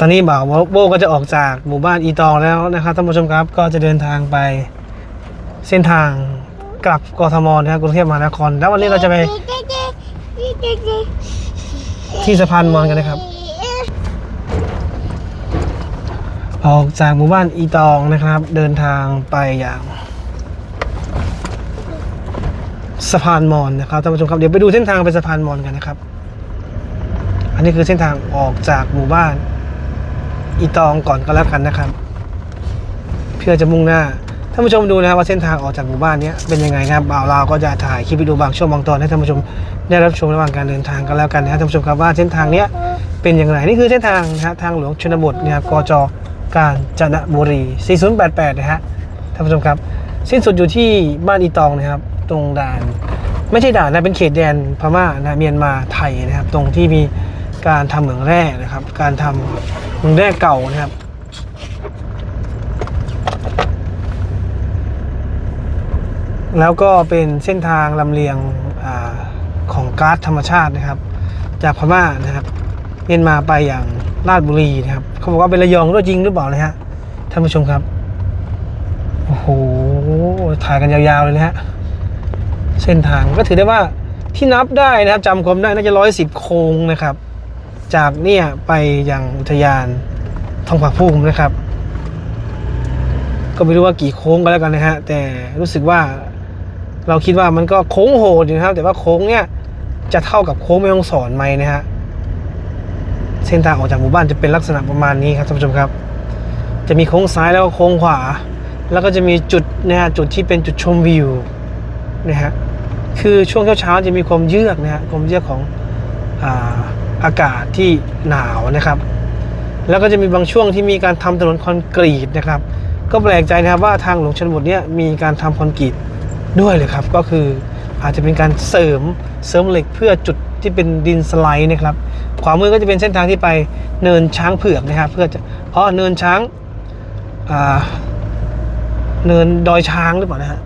ตอนนี้บ่าวโบก็จะออกจากหมู่บ้านอีตองแล้วนะครับท่านผู้ชมครับก็จะเดินทางไปเส้นทางกลับกทมนะครับกรุงเทพมหานคร แล้ววันนี้เราจะไปที่สะพานมอนกันนะครับ ออกจากหมู่บ้านอีตองนะครับ เดินทางไปอย่างสะพานมอนนะครับท่านผู้ชมครับเดี๋ยวไปดูเส้นทางไปสะพานมอนกันนะครับ อันนี้คือเส้นทางออกจากหมู่บ้าน อีตองก่อนก็แล้วกันนะครับ เพื่อจะมุ่งหน้าท่านผู้ชมดูนะครับว่าเส้นทางออกจากหมู่บ้านนี้เป็นยังไงนะครับบ่าวเราก็จะถ่ายคลิปวิดีโอบางช่วงบางตอนให้ท่านผู้ชมได้รับชมระหว่างการเดินทางกันแล้วกันนะครับท่านผู้ชมครับว่าเส้นทางเนี้ยเป็นอย่างไรนี่คือเส้นทางนะฮะทางหลวงชนบทนะครับกจกาญจนบุรี 4088 นะฮะท่านผู้ชมครับ สิ้นสุดอยู่ที่บ้านอีตองนะครับ ตรงด่าน ไม่ใช่ด่านนะเป็นเขตแดนพม่านะเมียนมาไทยนะครับ ตรงที่มี การทำเหมืองแร่นะครับ การทำเหมืองแร่เก่านะครับแล้วก็เป็นเส้นทางลำเลียงอของก๊าซธรรมชาตินะครับ จากพม่านะครับเมียนมาไปอย่างราชบุรีนะครับเขาบอกว่าเป็นระยองด้วยจริงหรือเปล่านะฮะท่านผู้ชมครับโอ้โหถ่ายกันยาวๆเลยนะฮะเส้นทางก็ถือได้ว่าที่นับได้นะครับจำความได้น่าจะร้อยสิบโค้งนะครับ จากเนี่ยไปยังอุทยานทองผาภูมินะครับ ก็ไม่รู้ว่ากี่โค้งก็แล้วกันนะฮะแต่รู้สึกว่าเราคิดว่ามันก็โค้งโหดอยู่นะครับ แต่ว่าโค้งเนี่ยจะเท่ากับโค้งไม่ต้องสอนไหมนะฮะเส้นทางออกจากหมู่บ้านจะเป็นลักษณะประมาณนี้ครับท่านผู้ชมครับ จะมีโค้งซ้ายแล้วก็โค้งขวา แล้วก็จะมีจุดนะฮะจุดที่เป็นจุดชมวิวนะฮะคือช่วงเช้าๆจะมีความเยือกนะฮะความเยือกของอ่า อากาศที่หนาวนะครับ แล้วก็จะมีบางช่วงที่มีการทำถนนคอนกรีตนะครับ ก็แปลกใจนะครับว่าทางหลวงชนบทเนี่ยมีการทำคอนกรีตด้วยเลยครับ ก็คืออาจจะเป็นการเสริมเสริมเหล็กเพื่อจุดที่เป็นดินสไลด์นะครับ ขวามือก็จะเป็นเส้นทางที่ไปเนินช้างเผือกนะครับ เพื่อจะเพราะเนินช้างาเนินดอยช้างหรือเปล่านะฮะ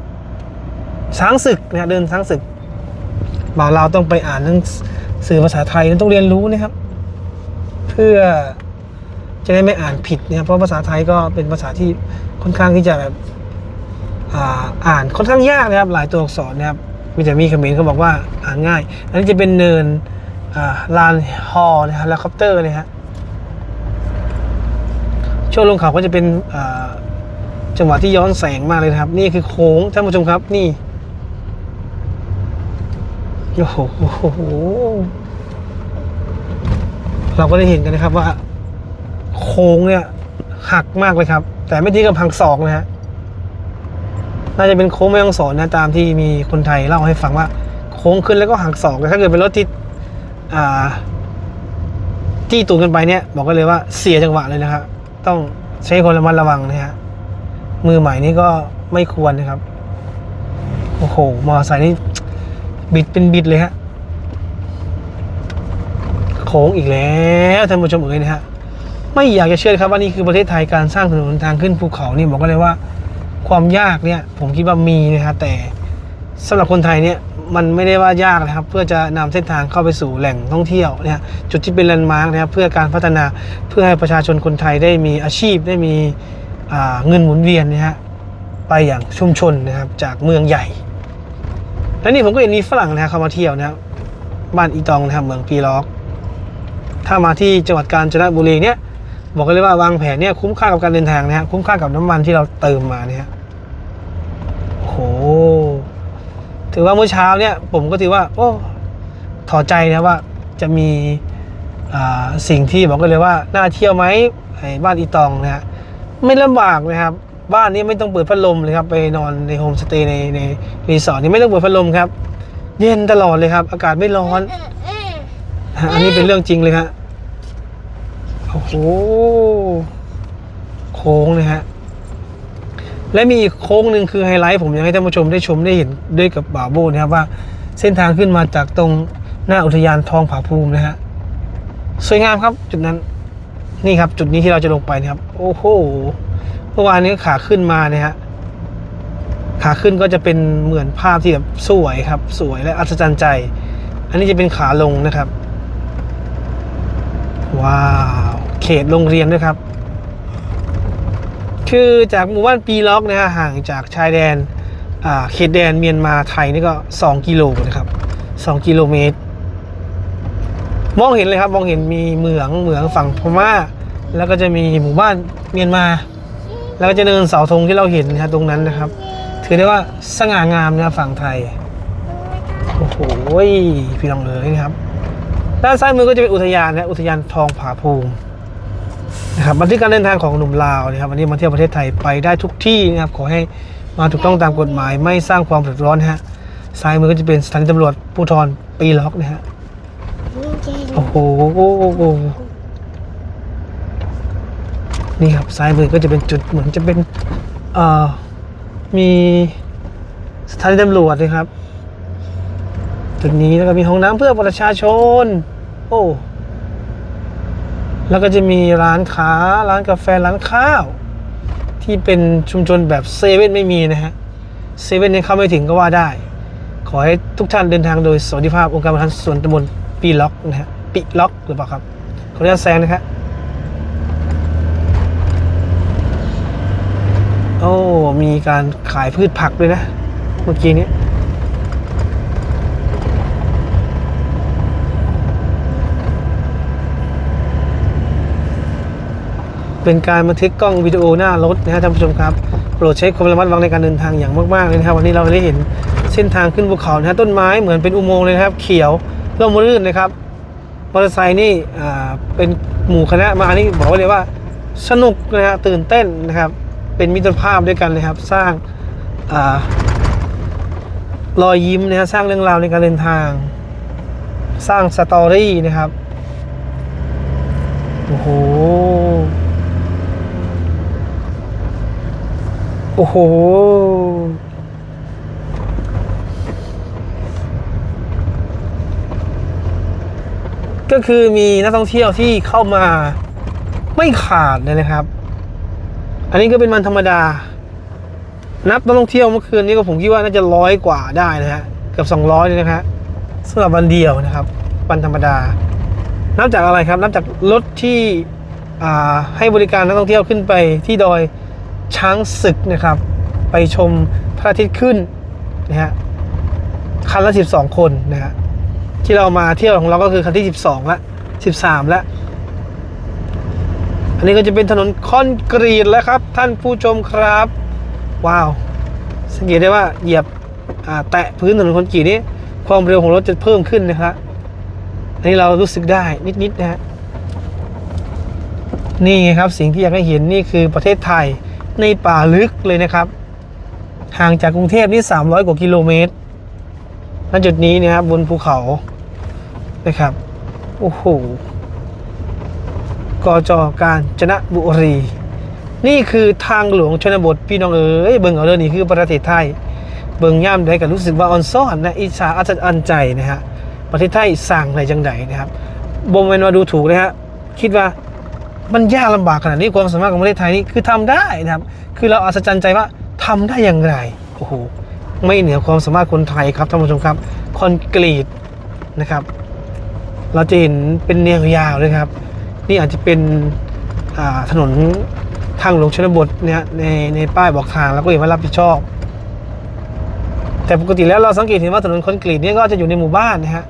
ช้างศึกนะเดินช้างศึกบ่าวเราต้องไปอ่านหนัง สื่อภาษาไทยต้องเรียนรู้นะครับ เพื่อจะได้ไม่อ่านผิดนะครับเพราะภาษาไทยก็เป็นภาษาที่ค่อนข้างที่จะแบบอ่าอานค่อนข้างยากนะครับ หลายตัวอักษรนะครับมีแต่มีคอมเมนต์เขาบอกว่าอ่านง่าย อันนี้จะเป็นเนินลานฮอนะฮะเฮลิคอปเตอร์นะฮะช่วงลงเขาก็จะเป็นจังหวะที่ย้อนแสงมากเลยนะครับ นี่คือโค้งท่านผู้ชมครับนี่ โอ้โหโอ้โห เราก็ได้เห็นกันนะครับว่า โค้งเนี่ยหักมากเลยครับ แต่ไม่ที่กับพังศอกนะฮะน่าจะเป็นโค้งไม่ต้องสอนนะตามที่มีคนไทยเล่าให้ฟังว่า โค้งขึ้นแล้วก็หักศอกแต่ถ้าเกิดเป็นรถที่อ่าที่ตูนกันไปเนี่ย บอกกันเลยว่าเสียจังหวะเลยนะครับต้องใช้คนระมัดระวังนะฮะมือใหม่นี่ก็ไม่ควรนะครับ โอ้โหมอเตอร์ไซค์นี่ บิดเป็นบิดเลยฮะโค้งอีกแล้วท่านผู้ชมเอ๋ยนะฮะไม่อยากจะเชื่อครับว่านี่คือประเทศไทยการสร้างถนนทางขึ้นภูเขานี่บอกกันเลยว่า ความยากเนี่ย ผมคิดว่ามีนะครับแต่สำหรับคนไทยเนี่ยมันไม่ได้ว่ายากนะครับ เพื่อจะนำเส้นทางเข้าไปสู่แหล่งท่องเที่ยวนะฮะจุดที่เป็นแลนด์มาร์กนะครับเพื่อการพัฒนาเพื่อให้ประชาชนคนไทยได้มีอาชีพได้มีเงินหมุนเวียนนะฮะไปอย่างชุมชนนะครับจากเมืองใหญ่ และนี่ผมก็เห็นมีฝรั่งนะฮะเขามาเที่ยวนะครับบ้านอีตองนะครับเมืองปีล็อก ถ้ามาที่จังหวัดกาญจนบุรีเนี่ยบอกกันเลยว่าวางแผนเนี่ยคุ้มค่ากับการเดินทางนะฮะคุ้มค่ากับน้ำมันที่เราเติมมาเนี่ยโอ้โหถือว่าเมื่อเช้าเนี่ยผมก็ถือว่า โอ้ถอดใจนะว่าจะมีอ่าสิ่งที่บอกกันเลยว่าน่าเที่ยวไหมไอ้บ้านอีตองนะฮะไม่ลำบากนะครับ บ้านนี้ไม่ต้องเปิดพัดลมเลยครับ ไปนอนในโฮมสเตย์ในในรีสอร์ทนี่ไม่ต้องเปิดพัดลมครับ เย็นตลอดเลยครับ อากาศไม่ร้อน อันนี้เป็นเรื่องจริงเลยฮะโอ้โหโค้งเลยฮะและมีอีกโค้งหนึ่งคือไฮไลท์ผมอยากให้ท่านผู้ชมได้ชมได้เห็นด้วยกับบ่าโบนะครับว่าเส้นทางขึ้นมาจากตรงหน้าอุทยานทองผาภูมินะฮะสวยงามครับจุดนั้นนี่ครับจุดนี้ที่เราจะลงไปนะครับ โอ้โห เมื่อวานนี้ขาขึ้นมาเนี่ยฮะขาขึ้นก็จะเป็นเหมือนภาพที่แบบสวยครับ สวยและอัศจรรย์ใจ อันนี้จะเป็นขาลงนะครับ ว้าว เขตโรงเรียนด้วยครับ คือจากหมู่บ้านปีล็อกนะฮะห่างจากชายแดนอ่าเขตแดนเมียนมาไทยนี่ก็ 2 กิโลนะครับ 2 กิโลเมตร มองเห็นเลยครับ มองเห็นมีเหมืองเหมืองฝั่งพม่า แล้วก็จะมีหมู่บ้านเมียนมา แล้วก็จะเนินเสาธงที่เราเห็นนะครับตรงนั้นนะครับ ถือได้ว่าสง่างามนะฝั่งไทย โอ้โหพี่น้องเลยนะครับ ด้านซ้ายมือก็จะเป็นอุทยานนะอุทยานทองผาภูมินะครับบันทึกการเดินทางของหนุ่มลาวนะครับวันนี้มาเที่ยวประเทศไทยไปได้ทุกที่นะครับขอให้มาถูกต้องตามกฎหมายไม่สร้างความเดือดร้อนนะฮะซ้ายมือก็จะเป็นสถานีตำรวจภูธรปีล็อกนะฮะโอ้โห นี่ครับซ้ายมือก็จะเป็นจุดเหมือนจะเป็นมีสถานีตำรวจนะครับ จุดนี้แล้วก็มีห้องน้ำเพื่อประชาชน โอ้แล้วก็จะมีร้านค้าร้านกาแฟร้านข้าว ที่เป็นชุมชนแบบเซเว่นไม่มีนะฮะเซเว่นเนี่เข้าไม่ถึงก็ว่าได้ ขอให้ทุกท่านเดินทางโดยสวัสดิภาพองค์การบริหารส่วนตำบลปีล็อกนะฮะปีล็อกหรือเปล่าครับขออนุญาตแซงนะครับ โอ้ มีการขายพืชผักด้วยนะ เมื่อกี้นี้เป็นการบันทึกกล้องวิดีโอหน้ารถนะฮะท่านผู้ชมครับโปรดใช้ความระมัดระวังในการเดินทางอย่างมากๆเลยนะครับ วันนี้เราได้เห็นเส้นทางขึ้นภูเขานะฮะต้นไม้เหมือนเป็นอุโมงค์เลยนะครับ เขียวร่มรื่นนะครับมอเตอร์ไซค์นี่อ่าเป็นหมู่คณะมานี่บอกเลยว่าสนุกนะฮะตื่นเต้นนะครับ เป็นมิตรภาพด้วยกันเลยครับ สร้างอรอยยิ้มนะฮะสร้างเรื่องราวในการเดินทาง สร้างสตอรี่นะครับโอ้โหโอ้โหก็คือมีนักท่องเที่ยวที่เข้ามาไม่ขาดเลยนะครับ อันนี้ก็เป็นวันธรรมดา นับนักท่องเที่ยวเมื่อคืนนี้ก็ผมคิดว่าน่าจะร้อยกว่าได้นะฮะ เกือบสองร้อยเลยนะฮะสำหรับวันเดียวนะครับ วันธรรมดา นับจากอะไรครับ นับจากรถที่ให้บริการนักท่องเที่ยวขึ้นไปที่ดอยช้างศึกนะครับ ไปชมพระอาทิตย์ขึ้นนะฮะคันละ 12 คนนะฮะที่เรามาเที่ยวของเราก็คือคันที่ 12ละ13ละ อันนี้ก็จะเป็นถนนคอนกรีตแล้วครับ ท่านผู้ชมครับ ว้าว สังเกตได้ว่าเหยียบแตะพื้นถนนคอนกรีตนี้ ความเร็วของรถจะเพิ่มขึ้นนะครับอันนี้เรารู้สึกได้นิดๆนะฮะนี่ไงครับสิ่งที่อยากให้เห็นนี่คือประเทศไทยในป่าลึกเลยนะครับ ห่างจากกรุงเทพนี่ 300 กว่ากิโลเมตรณจุดนี้เนะครับบนภูเขานะครับ โอ้โห กจการจนบุรี นี่คือทางหลวงชนบทพี่น้องเอ๋ยเบิ่งเอาเรื่องนี้คือประเทศไทย เบิ่งย่ามได้ก็รู้สึกว่าออนซ่อนนะอิจฉาอัศจรรย์ใจนะฮะประเทศไทยสร้างอะไรจังใดนะครับบ่มเวนมาดูถูกเลยฮะคิดว่ามันยากลำบากขนาดนี้ความสามารถของประเทศไทยนี่คือทำได้นะครับ คือเราอัศจรรย์ใจว่าทำได้อย่างไรโอ้โหไม่เหนือความสามารถคนไทยครับท่านผู้ชมครับคอนกรีตนะครับ เราจะเห็นเป็นแนวยาวเลยครับ นี่อาจจะเป็นถนนทางหลวงชนบทเนี่ยในในป้ายบอกทางแล้วก็เห็นว่ารับผิดชอบ แต่ปกติแล้วเราสังเกตเห็นว่าถนนคอนกรีตเนี่ยก็จะอยู่ในหมู่บ้านนะฮะ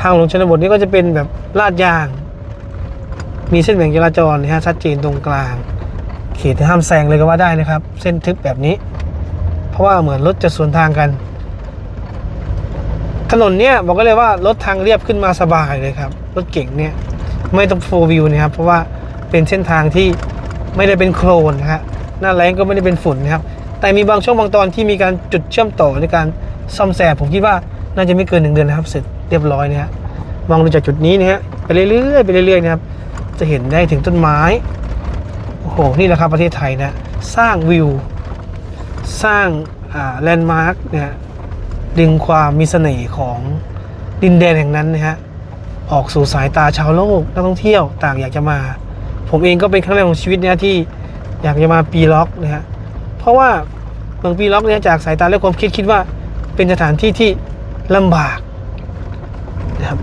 ทางหลวงชนบทนี่ก็จะเป็นแบบลาดยาง มีเส้นแบ่งจราจรนะฮะชัดเจนตรงกลางเขตห้ามแซงเลยก็ว่าได้นะครับ เส้นทึบแบบนี้ เพราะว่าเหมือนรถจะสวนทางกัน ถนนเนี่ยบอกก็เลยว่ารถทางเรียบขึ้นมาสบายเลยครับรถเก่งเนี่ย ไม่ต้องโฟวิวนะครับ เพราะว่าเป็นเส้นทางที่ไม่ได้เป็นโคลนนะฮะหน้าแรงก็ไม่ได้เป็นฝุ่นนะครับ แต่มีบางช่วงบางตอนที่มีการจุดเชื่อมต่อในการซ่อมแซมผมคิดว่าน่าจะไม่เกินหนึ่งเดือนนะครับ เสร็จเรียบร้อยนะฮะมองดูจากจุดนี้นะฮะไปเรื่อยๆไปเรื่อยๆนะครับ จะเห็นได้ถึงต้นไม้โอ้โหนี่แหละครับประเทศไทยนะสร้างวิว สร้างแลนด์มาร์กนะฮะดึงความมีเสน่ห์ของดินแดนแห่งนั้นนะฮะ ออกสู่สายตาชาวโลกนักท่องเที่ยวต่างอยากจะมา ผมเองก็เป็นครั้งแรกของชีวิตเนี่ยที่อยากจะมาปีล็อกนะฮะเพราะว่าเมืองปีล็อกเนี่ยจากสายตาและความคิดคิดว่าเป็นสถานที่ที่ลำบากนะครับ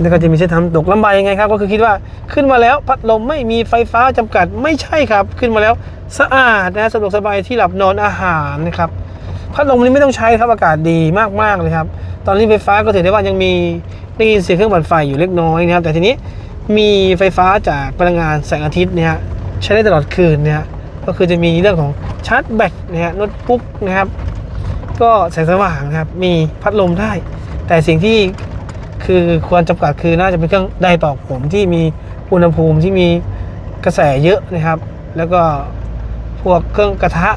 แล้วก็จะมีเส้นทางตกลำบากยังไงครับ ก็คือคิดว่าขึ้นมาแล้วพัดลมไม่มีไฟฟ้าจำกัดไม่ใช่ครับ ขึ้นมาแล้วสะอาดนะสะดวกสบายที่หลับนอนอาหารนะครับ พัดลมนี้ไม่ต้องใช้ครับอากาศดีมากๆเลยครับ ตอนนี้ไฟฟ้าก็ถือได้ว่ายังมีได้ยินเสียงเครื่องปั่นไฟอยู่เล็กน้อยนะครับ แต่ทีนี้มีไฟฟ้าจากพลังงานแสงอาทิตย์เนี่ยใช้ได้ตลอดคืนเนี่ยก็คือจะมีเรื่องของชาร์จแบตนะฮะโน้ตบุ๊กนะครับ ก็แสงสว่างนะครับมีพัดลมได้ แต่สิ่งที่คือควรจำกัดคือน่าจะเป็นเครื่องไดร์เป่าผมที่มีอุณหภูมิที่มีกระแสเยอะนะครับ แล้วก็พวกเครื่องกระทะ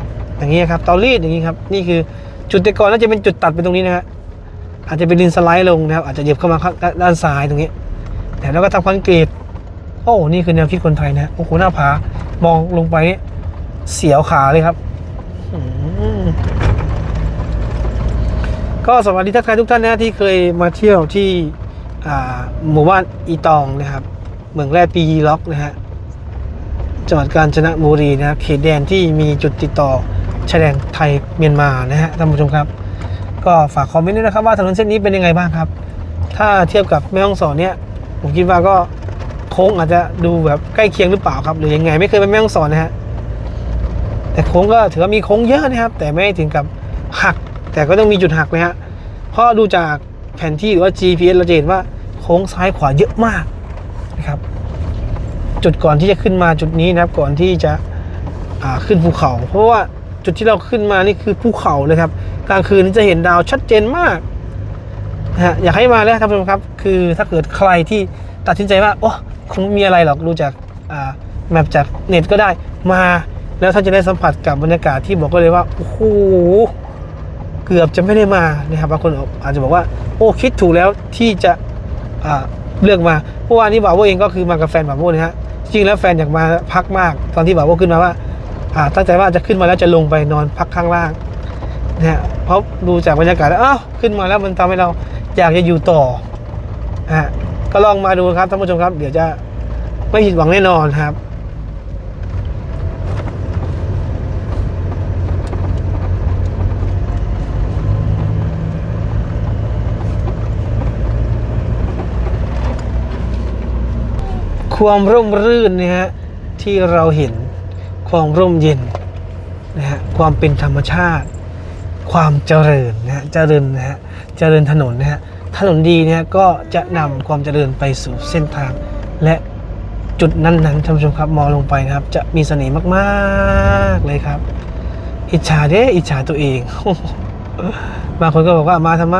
อย่างนี้ครับเตารีดอย่างนี้ครับนี่คือจุดแต่ก่อนน่าจะเป็นจุดตัดไปตรงนี้นะฮะอาจจะเป็นดินสไลด์ลงนะครับอาจจะเหยียบเข้ามาข้างด้านซ้ายตรงนี้ แต่แล้วก็ทำคอนกรีตโอ้นี่คือแนวคิดคนไทยนะโอ้โหหน้าผามองลงไปเสียวขาเลยครับก็สวัสดีทักทายทุกท่านนะที่เคยมาเที่ยวที่หมู่บ้านอีตองนะครับเมืองแร่ปียีล็อกนะฮะจังหวัดกาญจนบุรีนะครับเขตแดนที่มีจุดติดต่อ ชายแดนไทยเมียนมานะฮะท่านผู้ชมครับ ก็ฝากคอมเมนต์ด้วยนะครับว่าถนนเส้นนี้เป็นยังไงบ้างครับ ถ้าเทียบกับแม่ฮ่องสอนเนี่ยผมคิดว่าก็โค้งอาจจะดูแบบใกล้เคียงหรือเปล่าครับ หรือยังไงไม่เคยไปแม่ฮ่องสอนนะฮะแต่โค้งก็ถือว่ามีโค้งเยอะนะครับ แต่ไม่ถึงกับหัก แต่ก็ต้องมีจุดหักนะฮะเพราะดูจากแผนที่หรือว่า GPS เราจะเห็นว่าโค้งซ้ายขวาเยอะมากนะครับ จุดก่อนที่จะขึ้นมาจุดนี้นะครับ ก่อนที่จะขึ้นภูเขา เพราะว่า จุดที่เราขึ้นมานี่คือภูเขาเลยครับ กลางคืนนี่จะเห็นดาวชัดเจนมากนะฮะอยากให้มาแล้วครับท่านผู้ชมครับ คือถ้าเกิดใครที่ตัดสินใจว่าโอ้คงไม่มีอะไรหรอกดูจากอ่าแมปจากเน็ตก็ได้มาแล้วท่านจะได้สัมผัสกับบรรยากาศที่บอกก็เลยว่าโอ้โหเกือบจะไม่ได้มานะครับบางคนอาจจะบอกว่า โอ้คิดถูกแล้วที่จะเลือกมาเพราะว่านี่บ่าวโบเองก็คือมากับแฟนบ่าวโบนะฮะจริงแล้วแฟนอยากมาพักมาก ตอนที่บ่าวโบขึ้นมาว่า ตั้งใจว่าจะขึ้นมาแล้วจะลงไปนอนพักข้างล่างเนะฮะเพราะดูจากบรรยากาศแล้วอ้าวขึ้นมาแล้วมันทำให้เราอยากจะอยู่ต่อฮะก็ลองมาดูครับท่านผู้ชมครับ เดี๋ยวจะไม่ผิดหวังแน่นอนครับความร่มรื่นนะฮะที่เราเห็น ความร่มเย็นนะฮะความเป็นธรรมชาติ ความเจริญนะฮะเจริญนะฮะเจริญถนนนะฮะถนนดีเนี่ยก็จะนำความเจริญไปสู่เส้นทาง และจุดนั้นๆท่านผู้ชมครับมองลงไปนะครับ จะมีเสน่ห์มากๆเลยครับ อิจฉาเด้อิจฉาตัวเองบางคนก็บอกว่ามาทำไม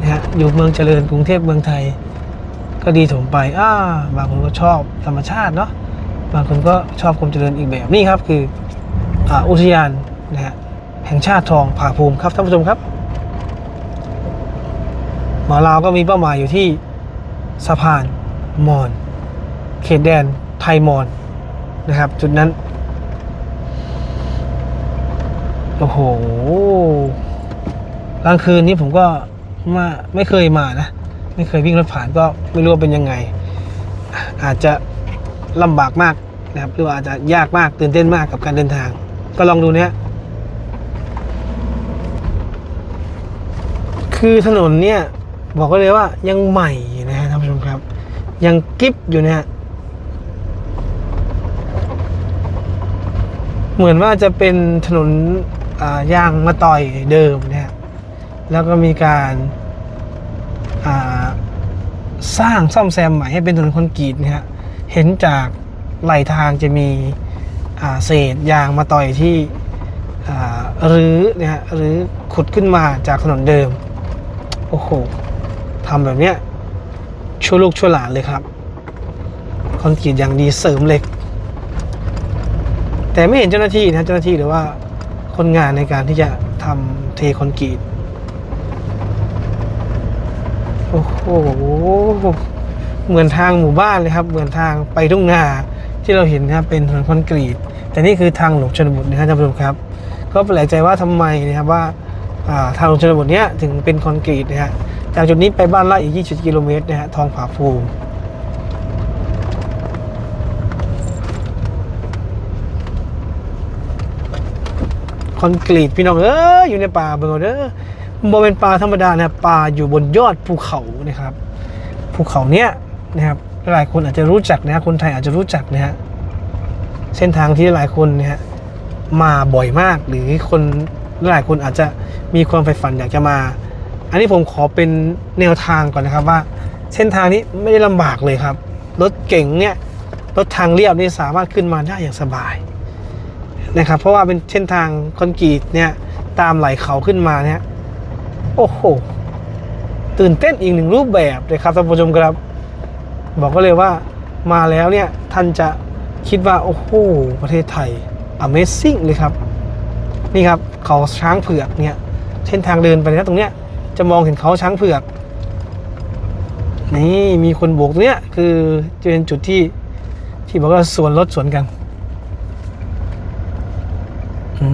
นะฮะอยู่เมืองเจริญกรุงเทพเมืองไทย ก็ดีถมไปอ่าบางคนก็ชอบธรรมชาติเนาะ บางคนก็ชอบความเจริญอีกแบบนี่ครับคือออุทยานนะฮะแห่งชาติทองผาภูมิครับท่านผู้ชมครับหมอลาวก็มีเป้าหมายอยู่ที่สะพานมอน เขตแดนไทยมอนนะครับ จุดนั้น โอ้โหกลางคืนนี้ผมก็มาไม่เคยมานะ ไม่เคยวิ่งรถผ่านก็ไม่รู้ว่าเป็นยังไง อาจจะ ลำบากมากนะครับหรือว่าอาจจะยากมากตื่นเต้นมากกับการเดินทาง ก็ลองดูเนี้ยคือถนนเนี่ยบอกก็เลยว่ายังใหม่อยู่นะฮะท่านผู้ชมครับ ยังกิ๊บอยู่เนะฮะเหมือนว่าจะเป็นถนนอ่ายางมะตอยเดิมเนะฮะแล้วก็มีการอ่าสร้างซ่อมแซมใหม่ให้เป็นถนนคอนกรีตนะฮะ เห็นจากไหลทางจะมีเศษยางมาต่อยที่หรือเนี่ยฮะหรือขุดขึ้นมาจากถนนเดิม โอ้โหทำแบบเนี้ยชั่วลูกชั่วหลานเลยครับคอนกรีตอย่างดีเสริมเหล็ก แต่ไม่เห็นเจ้าหน้าที่นะเจ้าหน้าที่หรือว่าคนงานในการที่จะทำเทคอนกรีตโอ้โห เหมือนทางหมู่บ้านเลยครับ เหมือนทางไปทุ่งนาที่เราเห็นนะครับเป็นถนนคอนกรีต แต่นี่คือทางหลวงชนบทนะครับท่านผู้ชมครับ ก็แปลกใจว่าทำไมนะครับว่าทางหลวงชนบทเนี้ยถึงเป็นคอนกรีตนะฮะจากจุดนี้ไปบ้านละอีก 20 กิโลเมตรนะฮะทองผาภูมิคอนกรีตพี่น้องเอ้ยอยู่ในป่าเบิ่งเอาเด้อบ่เป็นป่าธรรมดานะป่าอยู่บนยอดภูเขานะครับภูเขาเนี้ย นะครับหลายคนอาจจะรู้จักนะฮะคนไทยอาจจะรู้จักนะฮะเส้นทางที่หลายคนนี่ยฮะมาบ่อยมากหรือคนหลายคนอาจจะมีความใฝ่ฝันอยากจะมา อันนี้ผมขอเป็นแนวทางก่อนนะครับว่า เส้นทางนี้ไม่ได้ลำบากเลยครับรถเก่งเนี่ยรถทางเรียบนี่สามารถขึ้นมาได้อย่างสบายนะครับ เพราะว่าเป็นเส้นทางคอนกรีตเนี่ยตามไหลเขาขึ้นมาเนี่ยโอ้โหตื่นเต้นอีกหนึ่งรูปแบบเลยครับท่านผู้ชมครับ บอกก็เลยว่ามาแล้วเนี่ย ท่านจะคิดว่า โอ้โห ประเทศไทย Amazing เลยครับ นี่ครับเขาช้างเผือกเนี่ยเส้นทางเดินไปนะตรงเนี้ยจะมองเห็นเขาช้างเผือก นี่มีคนโบกตรงเนี้ยคือจะเป็นจุดที่ที่บอกว่าสวนรถสวนกันอื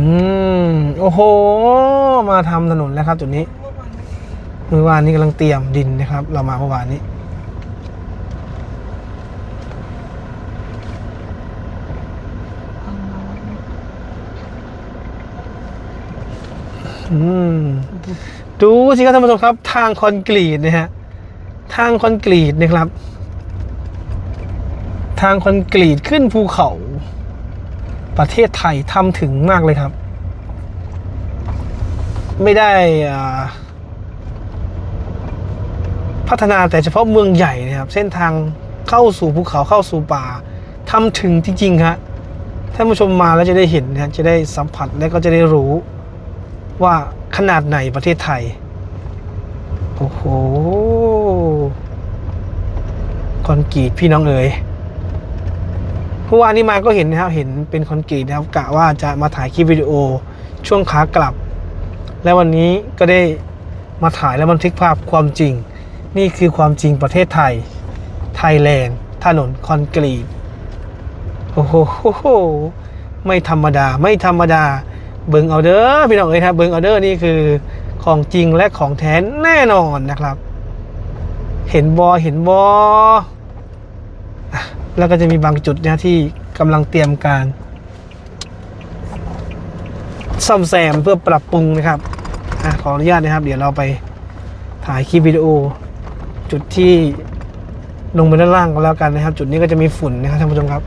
มโอ้โห มาทำถนนแล้วครับจุดนี้เมื่อวานนี้กำลังเตรียมดินนะครับ เรามาเมื่อวานนี้ ดูสิครับท่านผู้ชมครับ ทางคอนกรีตนะฮะทางคอนกรีตนะครับ ทางคอนกรีตขึ้นภูเขา ประเทศไทยทำถึงมากเลยครับ ไม่ได้พัฒนาแต่เฉพาะเมืองใหญ่นะครับ เส้นทางเข้าสู่ภูเขาเข้าสู่ป่าทำถึงจริงๆครับท่านผู้ชมมาแล้วจะได้เห็นนะจะได้สัมผัสและก็จะได้รู้ ว่าขนาดไหนประเทศไทย โอ้โหคอนกรีตพี่น้องเอ๋ยเมื่อวานนี้มาก็เห็นนะครับ เห็นเป็นคอนกรีตนะครับกะว่าจะมาถ่ายคลิปวิดีโอช่วงขากลับ และวันนี้ก็ได้มาถ่ายและบันทึกภาพความจริง นี่คือความจริงประเทศไทย ไทยแลนด์ถนนคอนกรีต โอ้โห ไม่ธรรมดา ไม่ธรรมดา เบิงเอาเด้อพี่น้องเอ้ยครับเบิงเอาเด้อนี่คือของจริงและของแท้แน่นอนนะครับ เห็นบอเห็นบอแล้วก็จะมีบางจุดนะที่กำลังเตรียมการซ่อมแซมเพื่อปรับปรุงนะครับอขออนุญาตนะครับ เดี๋ยวเราไปถ่ายคลิปวิดีโอ จุดที่ลงไปด้านล่างก็แล้วกันนะครับ จุดนี้ก็จะมีฝุ่นนะครับท่านผู้ชมครับ